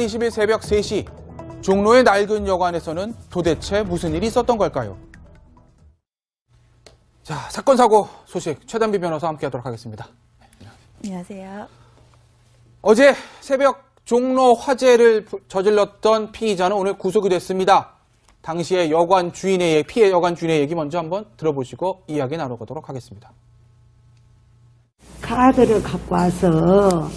20일 새벽 3시 종로의 낡은 여관에서는 도대체 무슨 일이 있었던 걸까요? 자, 사건 사고 소식 최단비 변호사와 함께하도록 하겠습니다. 안녕하세요. 어제 새벽 종로 화재를 부- 저질렀던 피의자는 오늘 구속이 됐습니다. 당시의 여관 주인의 얘기, 피해 여관 주인의 얘기 먼저 한번 들어보시고 이야기 나눠보도록 하겠습니다. 카드를 갖고 와서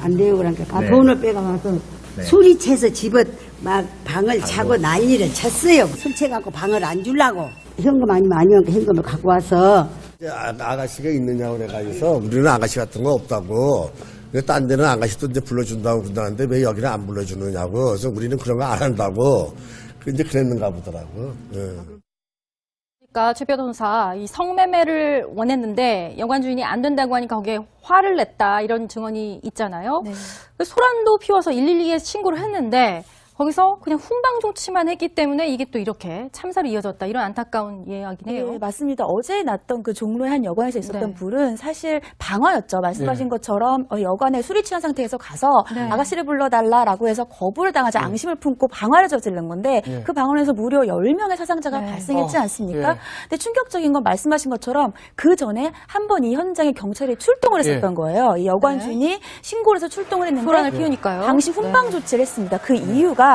안 되고 그러니까 가- 네. 돈을 빼가면서 술이 채서 집에 막 방을 차고 난리를 쳤어요. 술 채갖고 방을 안 주려고. 현금 아니면 아니면 그 현금을 갖고 와서 아, 아가씨가 있느냐고 그래가지고서 우리는 아가씨 같은 거 없다고. 근데 딴 데는 아가씨도 이제 불러준다고 그러는데 왜 여기는 안 불러주느냐고. 그래서 우리는 그런 거 안 한다고. 그 이제 그랬는가 보더라고. 예. 그러니까 최 변호사 이 성매매를 원했는데 여관 주인이 안 된다고 하니까 거기에 화를 냈다 이런 증언이 있잖아요. 네. 그래서 소란도 피워서 112에 신고를 했는데 거기서 그냥 훈방 조치만 했기 때문에 이게 또 이렇게 참사로 이어졌다 이런 안타까운 이야기네요. 네, 맞습니다. 어제 났던 그 종로의 한 여관에서 있었던 네. 불은 사실 방화였죠. 말씀하신 네. 것처럼 어, 여관에 술이 취한 상태에서 가서 네. 아가씨를 불러달라라고 해서 거부를 당하자 앙심을 품고 방화를 저지른 건데 네. 그 방언에서 무려 10명의 사상자가 네. 발생했지 어, 않습니까? 예. 근데 충격적인 건 말씀하신 것처럼 그 전에 한 번 이 현장에 경찰이 출동을 예. 했었던 거예요. 이 여관 네. 주인이 신고를 해서 출동을 했는데 소란을 피우니까요. 당시 훈방 네. 조치를 했습니다. 그 이유가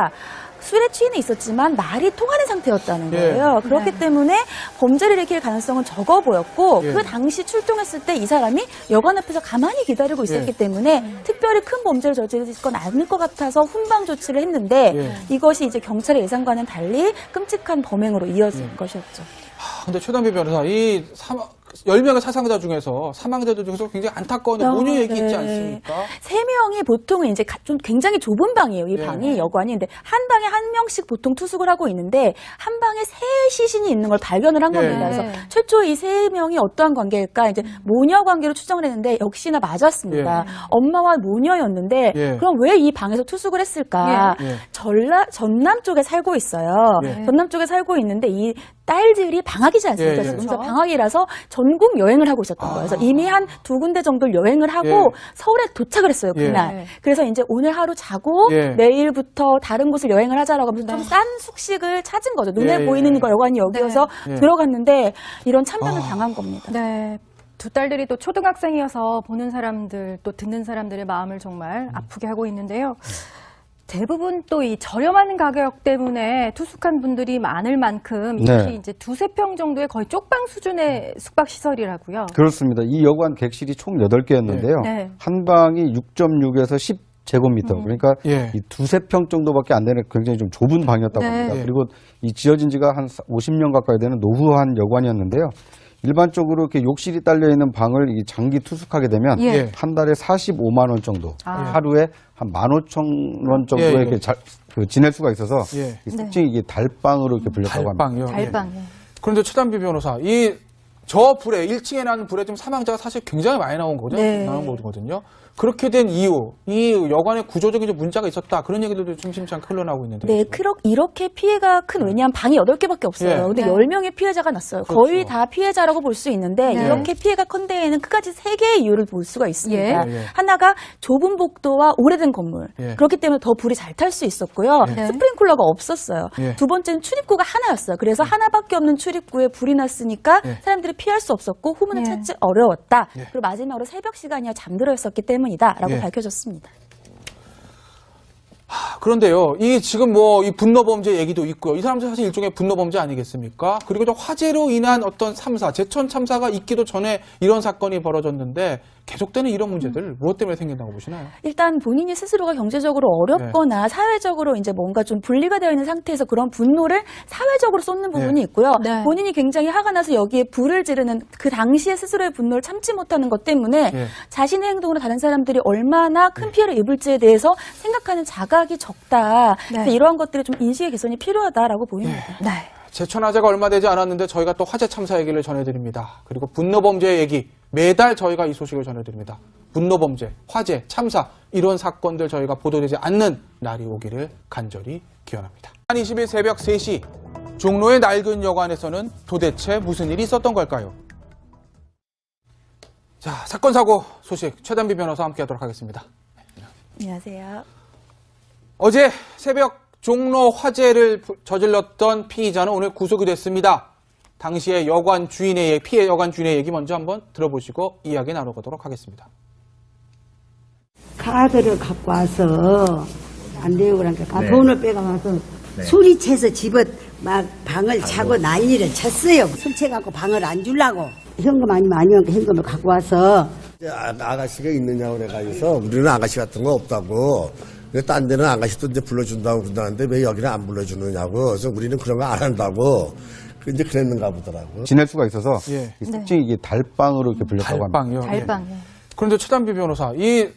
술에 취해는 있었지만 말이 통하는 상태였다는 예. 거예요. 그렇기 네. 때문에 범죄를 일으킬 가능성은 적어 보였고 예. 그 당시 출동했을 때 이 사람이 여관 앞에서 가만히 기다리고 있었기 예. 때문에 특별히 큰 범죄를 저지를 건 아닐 것 같아서 훈방 조치를 했는데 예. 이것이 이제 경찰의 예상과는 달리 끔찍한 범행으로 이어진 예. 것이었죠. 아, 근데 최단비 변호사, 이 사망, 10명의 사상자 중에서, 사망자들 중에서 굉장히 안타까운 아, 모녀 얘기 있지 네. 않습니까? 세 명이 보통은 이제 가- 좀 굉장히 좁은 방이에요. 이 예. 방이 여관이. 근데 한 방에 한 명씩 보통 투숙을 하고 있는데 한 방에 세 시신이 있는 걸 발견을 한 예. 겁니다. 네. 그래서 최초 이 세 명이 어떠한 관계일까 이제 모녀 관계로 추정을 했는데 역시나 맞았습니다. 엄마와 모녀였는데 예. 그럼 왜 이 방에서 투숙을 했을까? 예. 예. 전라 전남 쪽에 살고 있어요. 예. 전남 쪽에 살고 있는데 이 딸들이 방학이지 않습니까? 예, 예. 지금 그렇죠. 방학이라서 전국 여행을 하고 있었던 거예요. 그래서 이미 한 두 군데 정도를 여행을 하고 예. 서울에 도착을 했어요 예. 그날. 예. 그래서 이제 오늘 하루 자고 예. 내일부터 다른 곳을 여행을 하자라고 하면서 네. 좀싼 숙식을 찾은 거죠. 눈에 예, 예. 보이는 거 여관이 여기여서 네. 들어갔는데 이런 참변을 아. 당한 겁니다. 네. 두 딸들이 또 초등학생이어서 보는 사람들 또 듣는 사람들의 마음을 정말 아프게 하고 있는데요. 대부분 또 이 저렴한 가격 때문에 투숙한 분들이 많을 만큼 이것이 네. 이제 두세 평 정도의 거의 쪽방 수준의 숙박 시설이라고요. 그렇습니다. 이 여관 객실이 총 8개였는데요. 네. 한 방이 6.6에서 10 제곱미터. 그러니까 예. 이 두세 평 정도밖에 안 되는 굉장히 좀 좁은 방이었다고 네. 합니다. 예. 그리고 이 지어진 지가 한 50년 가까이 되는 노후한 여관이었는데요. 일반적으로 이렇게 욕실이 딸려 있는 방을 이 장기 투숙하게 되면 예. 한 달에 45만 원 정도, 아. 하루에 한 15,000원 정도에 예, 예. 이렇게 잘, 그 지낼 수가 있어서 예. 이 특징이 이게 달방으로 이렇게 불렸다고 합니다. 달방이요. 예. 달방. 예. 그런데 최단비 변호사, 이 저 불에 1층에 난 불에 좀 사망자가 사실 굉장히 많이 나온 거죠. 네. 나온 거거든요. 그렇게 된 이유, 이 여관에 구조적인 좀 문제가 있었다 그런 얘기들도 좀 심찮게 흘러나오고 있는데. 네, 그렇, 이렇게 피해가 큰, 왜냐하면 방이 8개밖에 없어요. 예. 근데 네. 10명의 피해자가 났어요. 그렇죠. 거의 다 피해자라고 볼 수 있는데, 네. 이렇게 피해가 큰 데에는 끝까지 세 개의 이유를 볼 수가 있습니다. 예. 예. 하나가 좁은 복도와 오래된 건물. 예. 그렇기 때문에 더 불이 잘 탈 수 있었고요. 네. 스프링쿨러가 없었어요. 예. 두 번째는 출입구가 하나였어요. 그래서 하나밖에 없는 출입구에 불이 났으니까 예. 사람들이 피할 수 없었고, 후문을 예. 찾지 어려웠다. 예. 그리고 마지막으로 새벽 시간이야 잠들어 있었기 때문 이다라고 예. 밝혀졌습니다. 그런데요, 이 지금 뭐 이 분노 범죄 얘기도 있고요. 이 사람들 사실 일종의 분노 범죄 아니겠습니까? 그리고 또 화재로 인한 어떤 참사, 제천 참사가 있기도 전에 이런 사건이 벌어졌는데 계속되는 이런 문제들 무엇 때문에 생긴다고 보시나요? 일단 본인이 스스로가 경제적으로 어렵거나 네. 사회적으로 이제 뭔가 좀 분리가 되어 있는 상태에서 그런 분노를 사회적으로 쏟는 부분이 있고요. 네. 본인이 굉장히 화가 나서 여기에 불을 지르는 그 당시에 스스로의 분노를 참지 못하는 것 때문에 네. 자신의 행동으로 다른 사람들이 얼마나 큰 피해를 입을지에 대해서 생각하는 자각이 적다. 그래서 이러한 것들이 좀 인식의 개선이 필요하다라고 보입니다. 네. 제천 화재가 얼마 되지 않았는데 저희가 또 화재 참사 얘기를 전해드립니다. 그리고 분노 범죄 얘기 매달 저희가 이 소식을 전해드립니다. 분노 범죄, 화재, 참사 이런 사건들 저희가 보도되지 않는 날이 오기를 간절히 기원합니다. 20일 새벽 3시 종로의 낡은 여관에서는 도대체 무슨 일이 있었던 걸까요? 자 사건 사고 소식 최단비 변호사와 함께하도록 하겠습니다. 안녕하세요. 어제 새벽 종로 화재를 부- 저질렀던 피의자는 오늘 구속이 됐습니다. 당시의 여관 주인의 얘기, 피해 여관 주인의 얘기 먼저 한번 들어보시고 이야기 나눠보도록 하겠습니다. 카드를 갖고 와서 안 되고 그러니까 네. 돈을 빼가서 술이 채서 집에 막 방을 차고 난리를 쳤어요. 술 채갖고 방을 안 주려고 현금 아니면 아니면 현금을 갖고 와서 아, 아가씨가 있느냐고 그래가지고서 우리는 아가씨 같은 거 없다고. 근데 딴 데는 아가씨도 이제 불러준다고 그러는데 왜 여기는 안 불러주느냐고. 그래서 우리는 그런 거 안 한다고. 그 이제 그랬는가 보더라고. 지낼 수가 있어서 예. 이 특징이 이게 달방으로 이렇게 불렸다고 합니다. 달방이요. 예. 달방. 그런데 최단비 변호사, 이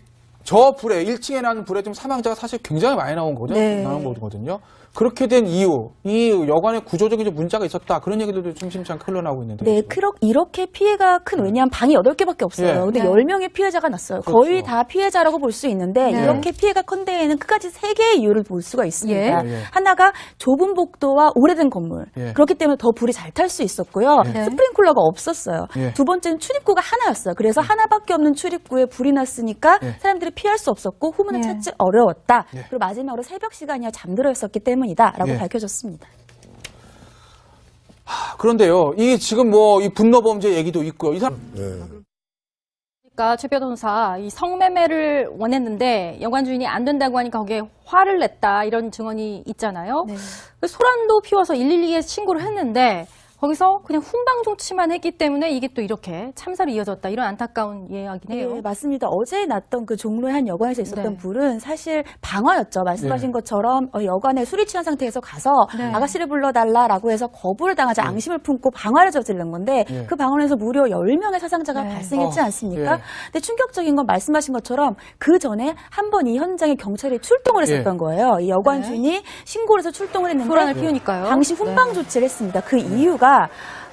저 불에 1층에 난 불에 좀 사망자가 사실 굉장히 많이 나온 거죠. 네. 나온 거거든요. 그렇게 된 이유, 이 여관에 구조적인 좀 문제가 있었다 그런 얘기들도 좀 심심찮게 흘러나오고 있는데. 네, 크럭 이렇게 피해가 큰 왜냐하면 방이 8개밖에 없어요. 예. 근데 네. 10명의 피해자가 났어요. 그렇죠. 거의 다 피해자라고 볼 수 있는데 네. 이렇게 피해가 큰 데에는 끝까지 세 개의 이유를 볼 수가 있습니다. 예. 예. 하나가 좁은 복도와 오래된 건물. 예. 그렇기 때문에 더 불이 잘 탈 수 있었고요. 예. 스프링쿨러가 없었어요. 예. 두 번째는 출입구가 하나였어요. 그래서 하나밖에 없는 출입구에 불이 났으니까 예. 사람들이 피할 수 없었고 후문을 예. 찾지 어려웠다. 예. 그리고 마지막으로 새벽 시간이야 잠들어 있었기 때문 이다라고 예. 밝혀졌습니다. 그런데요, 이 지금 뭐 이 분노 범죄 얘기도 있고요. 이 사람 그러니까 최 변호사 이 성매매를 원했는데 여관 주인이 안 된다고 하니까 거기에 화를 냈다 이런 증언이 있잖아요. 네. 그 소란도 피워서 112에 신고를 했는데 거기서 그냥 훈방 조치만 했기 때문에 이게 또 이렇게 참사로 이어졌다 이런 안타까운 이야기네요. 네, 맞습니다. 어제 났던 그 종로의 한 여관에서 있었던 네. 불은 사실 방화였죠. 말씀하신 네. 것처럼 어, 여관에 술이 취한 상태에서 가서 네. 아가씨를 불러달라라고 해서 거부를 당하자 앙심을 품고 방화를 저지른 건데 네. 그 방화에서 무려 10명의 사상자가 네. 발생했지 어, 않습니까? 예. 근데 충격적인 건 말씀하신 것처럼 그 전에 한 번 이 현장에 경찰이 출동을 했었던 예. 거예요. 이 여관 네. 주인이 신고를 해서 출동을 했는데 소란을 피우니까요. 당시 훈방 네. 조치를 했습니다. 그 이유가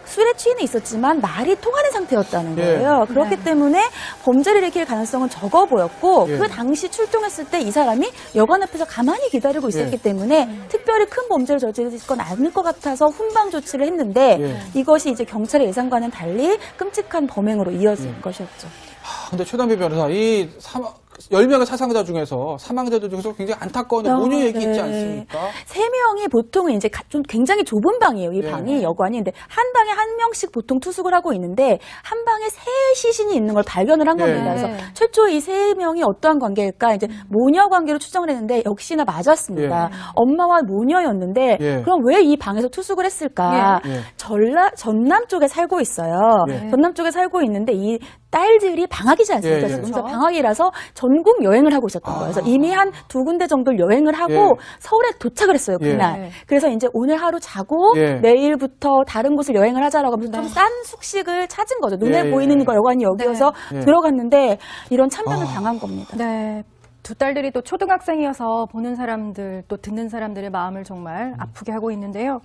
술에 취해 있었지만 말이 통하는 상태였다는 예. 거예요. 그렇기 네. 때문에 범죄를 일으킬 가능성은 적어 보였고 예. 그 당시 출동했을 때 이 사람이 여관 앞에서 가만히 기다리고 있었기 예. 때문에 특별히 큰 범죄를 저지를 건 아닐 것 같아서 훈방 조치를 했는데 예. 이것이 이제 경찰의 예상과는 달리 끔찍한 범행으로 이어진 예. 것이었죠. 아, 근데 최단비 변호사, 이 사망, 10명의 사상자 중에서, 사망자들 중에서 굉장히 안타까운 어, 모녀 얘기 있지 네. 않습니까? 세 명이 보통은 이제 가- 좀 굉장히 좁은 방이에요. 이 예. 방이 여관이. 근데 한 방에 한 명씩 보통 투숙을 하고 있는데 한 방에 세 시신이 있는 걸 발견을 한 예. 겁니다. 네. 그래서 최초 이 세 명이 어떠한 관계일까 이제 모녀 관계로 추정을 했는데 역시나 맞았습니다. 엄마와 모녀였는데 예. 그럼 왜 이 방에서 투숙을 했을까? 예. 예. 전라 전남 쪽에 살고 있어요. 예. 전남 쪽에 살고 있는데 이 딸들이 방학이지 않습니까? 예, 예. 지금 그래서 그렇죠. 방학이라서 전국 여행을 하고 있었던 거예요. 그래서 이미 한 두 군데 정도 여행을 하고 예. 서울에 도착을 했어요 예. 그날. 네. 그래서 이제 오늘 하루 자고 예. 내일부터 다른 곳을 여행을 하자라고 하면서 좀 싼 숙식을 찾은 거죠. 눈에 예, 예. 보이는 거 여관이 여기여서 네. 예. 들어갔는데 이런 참변을 아. 당한 겁니다. 네. 두 딸들이 또 초등학생이어서 보는 사람들 또 듣는 사람들의 마음을 정말 음. 아프게 하고 있는데요.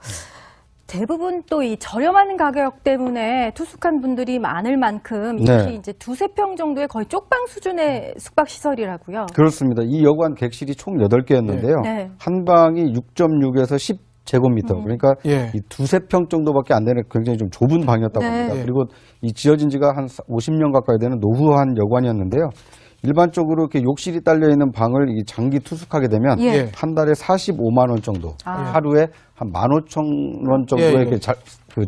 대부분 또 이 저렴한 가격 때문에 투숙한 분들이 많을 만큼 이것이 네. 이제 두세 평 정도의 거의 쪽방 수준의 숙박 시설이라고요. 그렇습니다. 이 여관 객실이 총 8개였는데요. 네. 한 방이 6.6에서 10 제곱미터. 그러니까 예. 이 두세 평 정도밖에 안 되는 굉장히 좀 좁은 방이었다고 네. 합니다. 예. 그리고 이 지어진 지가 한 50년 가까이 되는 노후한 여관이었는데요. 일반적으로 이렇게 욕실이 딸려 있는 방을 이 장기 투숙하게 되면 예. 한 달에 45만 원 정도, 아. 하루에 한 15,000원 정도의 예, 예. 이렇게 자- 그